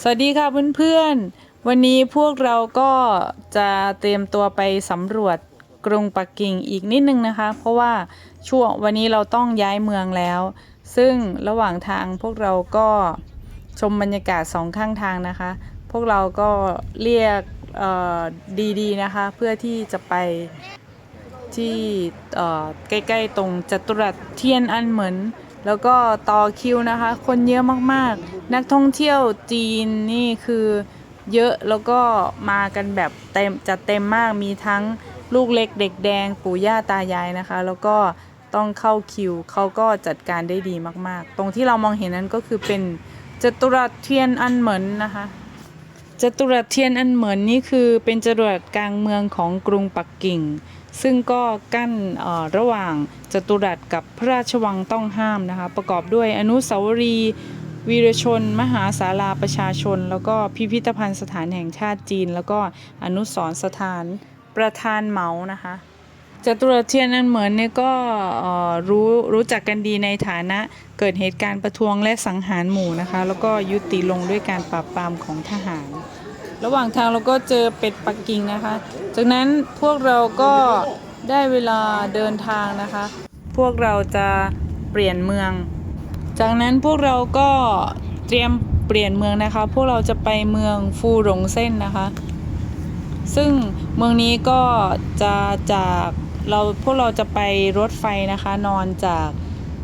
สวัสดีค่ะเพื่อนๆ วันนี้พวกเราก็จะเตรียมตัวไปสำรวจกรุงปักกิ่งอีกนิดนึงนะคะ เพราะว่าช่วงวันนี้เราต้องย้ายเมืองแล้ว ซึ่งระหว่างทางพวกเราก็ชมบรรยากาศสองข้างทางนะคะ พวกเราก็เรียกดีๆนะคะ เพื่อที่จะไปที่ใกล้ ๆ ตรงจัตุรัสเทียนอันเหมือน แล้วก็ต่อคิวนะคะ คนเยอะมากๆ นักท่องเที่ยวจีนนี่คือเยอะแล้วก็มากันแบบเต็มจัดเต็มมากมีทั้งลูกเล็กเด็กแดงปู่ย่าตายายนะคะ แล้วก็ต้องเข้าคิวเขาก็จัดการได้ดีมากๆ ตรงที่เรามองเห็นนั้นก็คือเป็นจัตุรัสเทียนอันเหมินนะคะจตุรัสเทียนอันเหมินนี่คือเป็นจตุรัสกลางเมืองของกรุงปักกิ่ง ซึ่งก็กั้นระหว่างจตุรัสกับพระราชวังต้องห้ามนะคะ ประกอบด้วยอนุสาวรีย์วีรชน มหาศาลาประชาชน แล้วก็พิพิธภัณฑ์สถานแห่งชาติจีน แล้วก็อนุสรสถานประธานเหมานะคะจตุรัสเทียนอันเหมินเนี่ยก็รู้รู้จักกันดีในฐานะเกิดเหตุการณ์ประท้วงและสังหารหมู่นะคะ แล้วก็ยุติลงด้วยการปราบปรามของทหาร ระหว่างทางเราก็เจอเป็ดปักกิ่งนะคะ จากนั้นพวกเราก็ได้เวลาเดินทางนะคะ พวกเราจะเปลี่ยนเมือง จากนั้นพวกเราก็เตรียมเปลี่ยนเมืองนะคะ พวกเราจะไปเมืองฟูหลงเส้นนะคะ ซึ่งเมืองนี้ก็จะจากเราพวกเราจะไปรถไฟนะคะ นอนจาก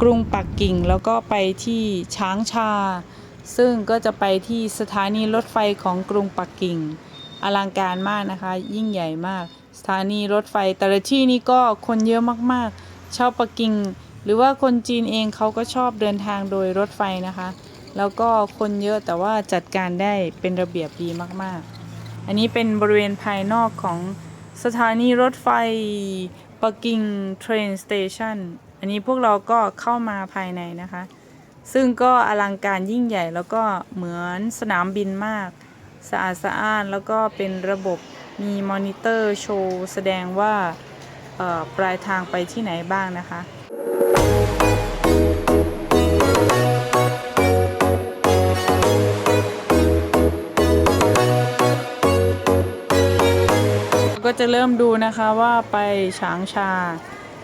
กรุงปักกิ่งแล้วก็ไปที่ช้างชา ซึ่งก็จะไปที่สถานีรถไฟของกรุงปักกิ่ง อลังการมากนะคะ ยิ่งใหญ่มาก สถานีรถไฟแต่ละที่นี่ก็คนเยอะมากๆชาวปักกิ่ง หรือว่าคนจีนเองเขาก็ชอบเดินทางโดยรถไฟนะคะ แล้วก็คนเยอะแต่ว่าจัดการได้เป็นระเบียบดีมากๆ อันนี้เป็นบริเวณภายนอกของสถานีรถไฟปักกิ่ง Train Station อันนี้พวกเราก็เข้ามาภายในนะคะ ซึ่งก็อลังการยิ่งใหญ่แล้วก็เหมือนสนามบินมาก สะอาดสะอ้านแล้วก็เป็นระบบมีมอนิเตอร์โชว์แสดงว่าปลายทางไปที่ไหนบ้างนะคะก็จะเริ่มดูนะคะว่าไปฉางชา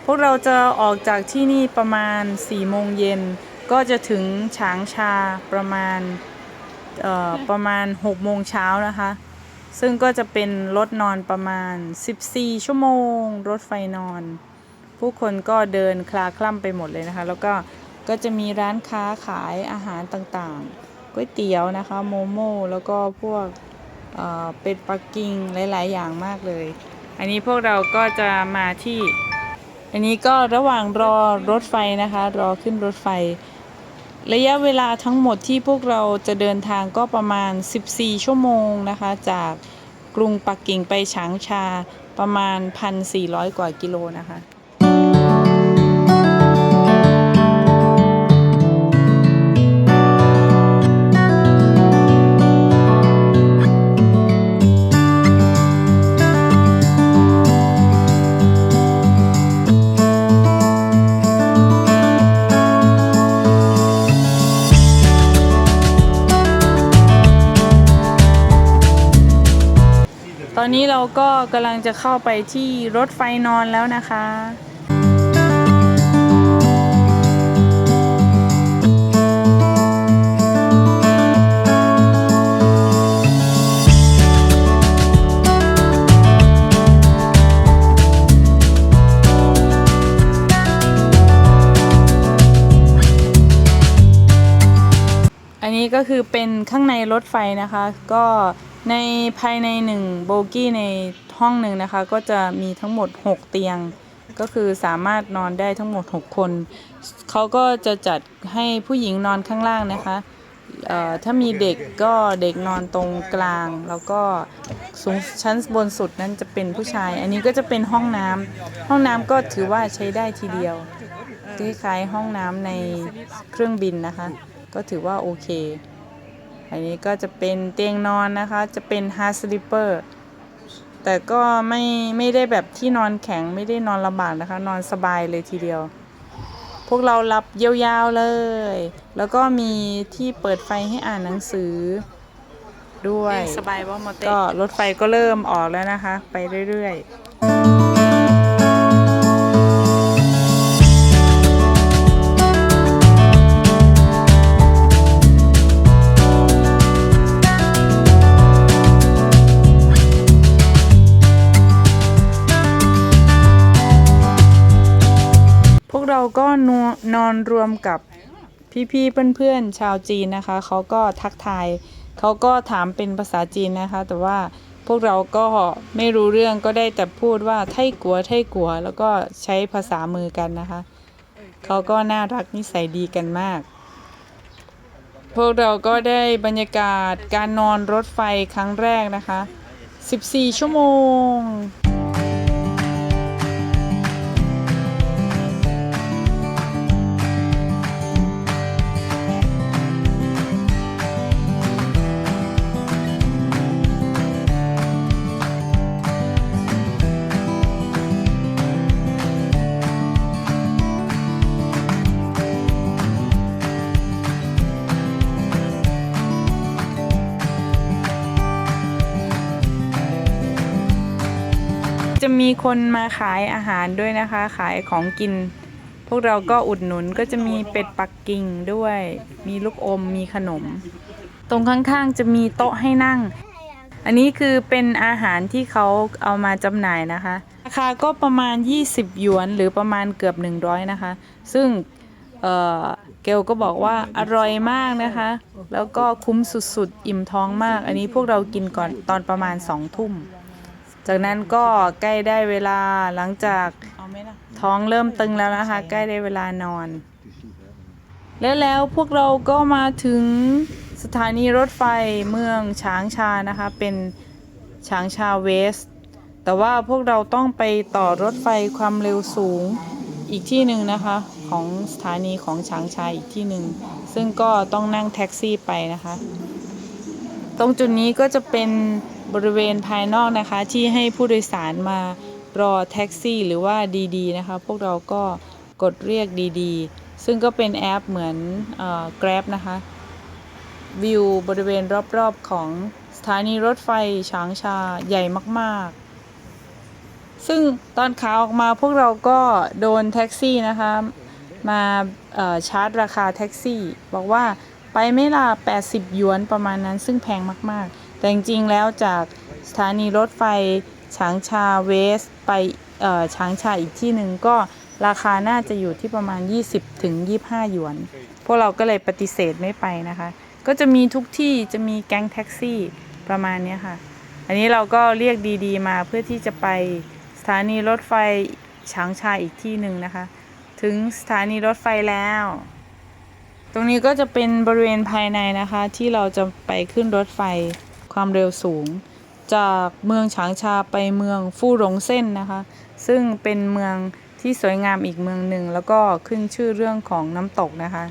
พวกเราจะออกจากที่นี่ประมาณ4โมงเย็น ก็จะถึงฉางชาประมาณเอ่อประมาณ6โมงเช้านะคะ ซึ่งก็จะเป็นรถนอนประมาณ 14 ชั่วโมง รถไฟนอน ผู้คนก็เดินคลาคล่ำไปหมดเลยนะคะ แล้วก็ก็จะมีร้านค้าขายอาหารต่างๆก๋วยเตี๋ยวนะคะ โมโม่แล้วก็พวกเอ่อเป็ดปักกิ่งหลาย ๆ อย่างมากเลย อันนี้พวกเราก็จะมาที่ อันนี้ก็ระหว่างรอรถไฟนะคะ รอขึ้นรถไฟ ระยะเวลาทั้งหมดที่พวกเราจะเดินทางก็ประมาณ 14 ชั่วโมงนะคะ จากกรุงปักกิ่งไปฉางชาประมาณ 1,400 กว่ากิโลนะคะ ก็กำลังจะเข้าไปที่รถไฟนอนแล้วนะคะอันนี้ก็คือเป็นข้างในรถไฟนะคะ ก็ ในภายในหนึ่งโบกี้ในห้องหนึ่งนะคะ ก็จะมีทั้งหมด 6 เตียง ก็คือสามารถนอนได้ทั้งหมด 6 คน เขาก็จะจัดให้ผู้หญิงนอนข้างล่างนะคะถ้ามีเด็กก็เด็กนอนตรงกลาง แล้วก็สูงชั้นบนสุดนั้นจะเป็นผู้ชาย อันนี้ก็จะเป็นห้องน้ำห้องน้ำก็ถือว่าใช้ได้ทีเดียวคล้ายห้องน้ำในเครื่องบินนะคะ ก็ถือว่าโอเค อันนี้ก็จะเป็นเตียงนอนนะคะ จะเป็น hard sleeper แต่ก็ไม่ไม่ได้แบบที่นอนแข็งไม่ได้นอนลำบากนะคะ นอนสบายเลยทีเดียว พวกเราหลับยาวๆเลย แล้วก็มีที่เปิดไฟให้อ่านหนังสือด้วย สบายบ่มอเตก็รถไฟก็เริ่มออกแล้วนะคะ ไปเรื่อยๆ วมกับพี่ๆเพื่อนๆชาวจีนนะคะเขาก็ทักทายเขาก็ถามเป็นภาษาจีนนะคะ แต่ว่าพวกเราก็ไม่รู้เรื่องก็ได้แต่พูดว่าไท่กัวไท่กัว แล้วก็ใช้ภาษามือกันนะคะเขาก็น่ารักนิสัยดีกันมาก พวกเราก็ได้บรรยากาศการนอนรถไฟครั้งแรกนะคะ 14 ชั่วโมง จะมีคนมาขายอาหารด้วยนะคะ ขายของกิน พวกเราก็อุดหนุนก็จะมีเป็ดปักกิ่งด้วย มีลูกอมมีขนม ตรงข้างๆจะมีโต๊ะให้นั่ง อันนี้คือเป็นอาหารที่เขาเอามาจำหน่ายนะคะ ราคาก็ประมาณ 20 หยวนหรือประมาณเกือบ 100 นะคะ ซึ่งเเกลก็บอกว่าอร่อยมากนะคะ แล้วก็คุ้มสุดๆ อิ่มท้องมาก อันนี้พวกเรากินก่อนตอนประมาณ2ทุ่ม จากนั้นก็ใกล้ได้เวลาหลังจากเอาไหมล่ะท้องเริ่มตึงแล้วนะคะ ใกล้ได้เวลานอน และแล้วพวกเราก็มาถึงสถานีรถไฟเมืองฉางชานะคะ เป็นฉางชาเวส แต่ว่าพวกเราต้องไปต่อรถไฟความเร็วสูงอีกที่หนึ่งนะคะของสถานีของฉางชาอีกที่หนึ่งซึ่งก็ต้องนั่งแท็กซี่ไปนะคะ ตรงจุดนี้ก็จะเป็น บริเวณภายนอกนะคะที่ให้ผู้โดยสารมารอแท็กซี่หรือว่าดีๆนะคะ พวกเราก็กดเรียกดีๆ ซึ่งก็เป็นแอปเหมือนออ Grab นะคะ วิวบริเวณรอบๆของสถานีรถไฟฉางชาใหญ่มากๆ ซึ่งตอนขาออกมาพวกเราก็โดนแท็กซี่นะคะ มาชาร์จราคาแท็กซี่ บอกว่าไปไม่ล่ะ80 หยวนประมาณนั้นซึ่งแพงมากๆ แต่จริงๆแล้วจากสถานีรถไฟฉางชาเวสไปเอ่อฉางชาอีกที่หนึ่งก็ราคาน่าจะอยู่ที่ประมาณ 20ถึง25 หยวน พวกเราก็เลยปฏิเสธไม่ไปนะคะ ก็จะมีทุกที่จะมีแก๊งแท็กซี่ประมาณนี้ค่ะ อันนี้เราก็เรียกดีๆ มาเพื่อที่จะไปสถานีรถไฟฉางชาอีกที่หนึ่งนะคะ ถึงสถานีรถไฟแล้ว ตรงนี้ก็จะเป็นบริเวณภายในนะคะที่เราจะไปขึ้นรถไฟ ความเร็วสูง จากเมืองฉางชาไปเมืองฟู่หลงเส้นนะคะ ซึ่งเป็นเมืองที่สวยงามอีกเมืองหนึ่ง แล้วก็ขึ้นชื่อเรื่องของน้ำตกนะคะ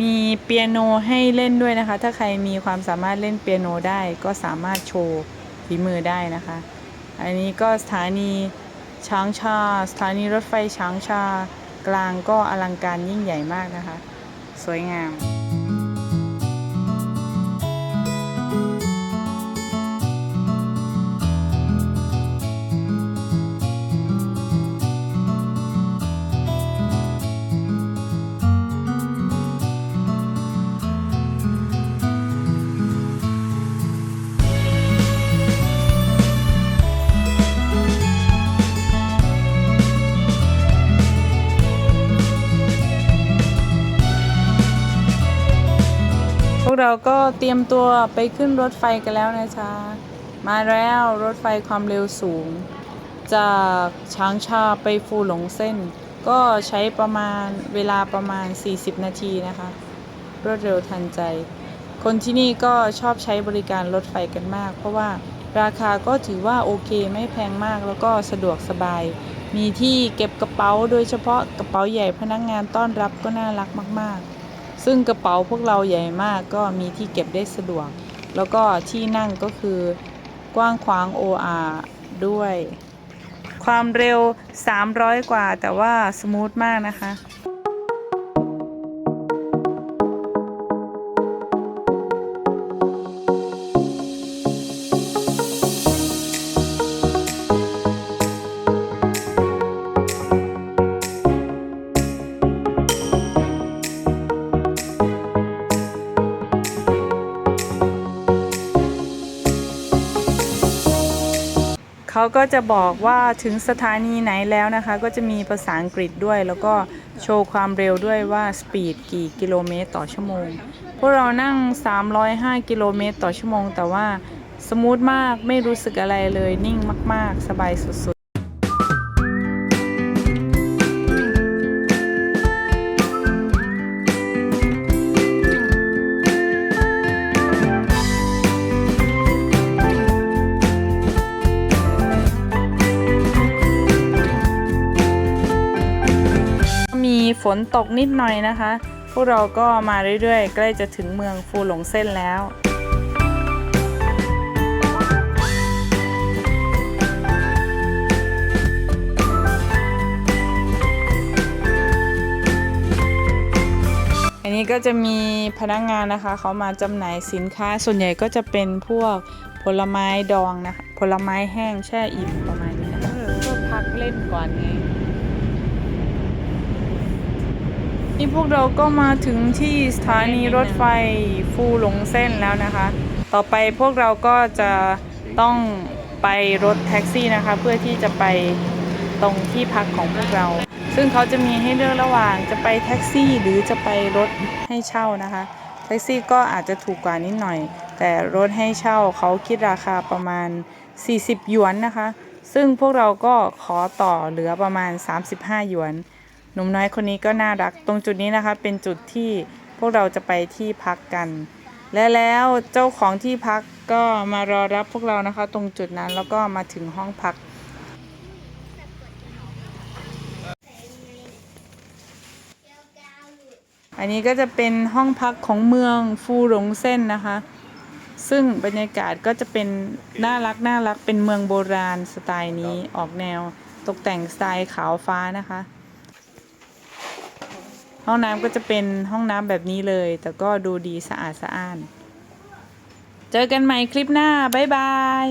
มีเปียโนให้เล่นด้วยนะคะ ถ้าใครมีความสามารถเล่นเปียโนได้ก็สามารถโชว์ฝีมือได้นะคะ อันนี้ก็สถานีช้างชา สถานีรถไฟช้างชา กลางก็อลังการยิ่งใหญ่มากนะคะ สวยงาม เราก็เตรียมตัวไปขึ้นรถไฟกันแล้วนะจ๊ะ มาแล้วรถไฟความเร็วสูง จากช้างชาไปฟูหลงเส้น ก็ใช้ประมาณเวลาประมาณ 40 นาทีนะคะ รวดเร็วทันใจ คนที่นี่ก็ชอบใช้บริการรถไฟกันมาก เพราะว่าราคาก็ถือว่าโอเคไม่แพงมากแล้วก็สะดวกสบาย มีที่เก็บกระเป๋าโดยเฉพาะกระเป๋าใหญ่พนักงานต้อนรับก็น่ารักมาก ๆ ซึ่งกระเป๋าพวกเราใหญ่มากก็มีที่เก็บได้สะดวก แล้วก็ที่นั่งก็คือกว้างขวางโออาด้วย ความเร็ว 300 กว่าแต่ว่าสมูทมากนะคะ เขาก็จะบอกว่าถึงสถานีไหนแล้วนะคะ ก็จะมีภาษาอังกฤษด้วย แล้วก็โชว์ความเร็วด้วยว่าสปีดกี่กิโลเมตรต่อชั่วโมง พวกเรานั่ง 305 กิโลเมตรต่อชั่วโมง แต่ว่าสมูทมากไม่รู้สึกอะไรเลยนิ่งมาก ๆ สบายสุดๆ ฝนตกนิดหน่อยนะคะ พวกเราก็มาเรื่อยๆ ใกล้จะถึงเมืองฟูหลงเส้นแล้วอันนี้ก็จะมีพนักงานนะคะเขามาจำหน่ายสินค้าส่วนใหญ่ก็จะเป็นพวกผลไม้ดองนะคะ ผลไม้แห้งแช่อิ่มประมาณนี้นะคะก็พักเล่นก่อนไง นี่พวกเราก็มาถึงที่สถานีรถไฟฟูหลงเส้นแล้วนะคะ ต่อไปพวกเราก็จะต้องไปรถแท็กซี่นะคะ เพื่อที่จะไปตรงที่พักของพวกเรา ซึ่งเขาจะมีให้เลือกระหว่างจะไปแท็กซี่หรือจะไปรถให้เช่านะคะ แท็กซี่ก็อาจจะถูกกว่านิดหน่อย แต่รถให้เช่าเขาคิดราคาประมาณ 40 หยวนนะคะ ซึ่งพวกเราก็ขอต่อเหลือประมาณ 35 หยวน หนุ่มน้อยคนนี้ก็น่ารัก ตรงจุดนี้นะคะ เป็นจุดที่พวกเราจะไปที่พักกัน และแล้วเจ้าของที่พักก็มารอรับพวกเรานะคะ ตรงจุดนั้นแล้วก็มาถึงห้องพัก อันนี้ก็จะเป็นห้องพักของเมืองฟูหลงเส้นนะคะ ซึ่งบรรยากาศก็จะเป็นน่ารักน่ารักเป็นเมืองโบราณสไตล์นี้ออกแนวตกแต่งสไตล์ขาวฟ้านะคะ ห้องน้ำก็จะเป็นห้องน้ำแบบนี้เลย แต่ก็ดูดีสะอาดสะอ้าน เจอกันใหม่คลิปหน้า บ๊ายบาย